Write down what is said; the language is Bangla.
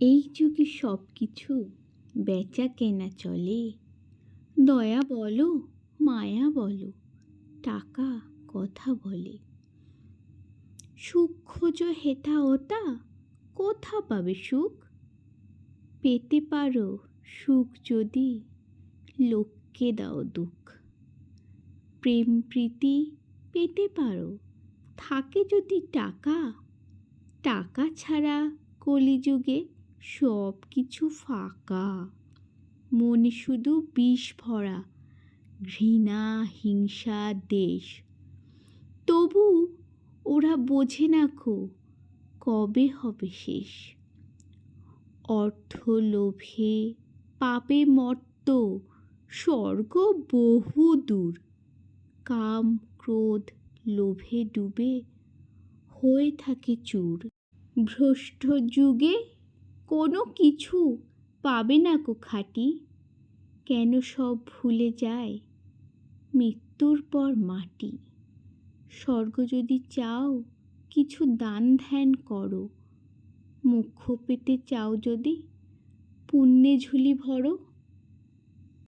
এই যুগে সব কিছু বেচা কেনা চলে। দয়া বলো, মায়া বলো, টাকা কথা বলে। সুখ খোঁজো হেথা ওতা, কোথা পাবে সুখ? পেতে পারো সুখ যদি লোককে দাও দুঃখ। প্রেম প্রীতি পেতে পারো, থাকে যদি টাকা। টাকা ছাড়া কলিযুগে সব কিছু ফাঁকা। মনে শুধু বিষ ভরা, ঘৃণা, হিংসা, দেশ। তবু ওরা বোঝে না কো কবে হবে শেষ। অর্থ লোভে পাপে মর্ত স্বর্গ বহু দূর। কাম, ক্রোধ, লোভে ডুবে হয়ে থাকে চুর। ভ্রষ্ট যুগে কোনো কিছু পাবে না কো খাটি। কেন সব ভুলে যায় মৃত্যুর পর মাটি। স্বর্গ যদি চাও কিছু দান ধ্যান করো। মোক্ষ পেতে চাও যদি পুণ্যে ঝুলি ভরো।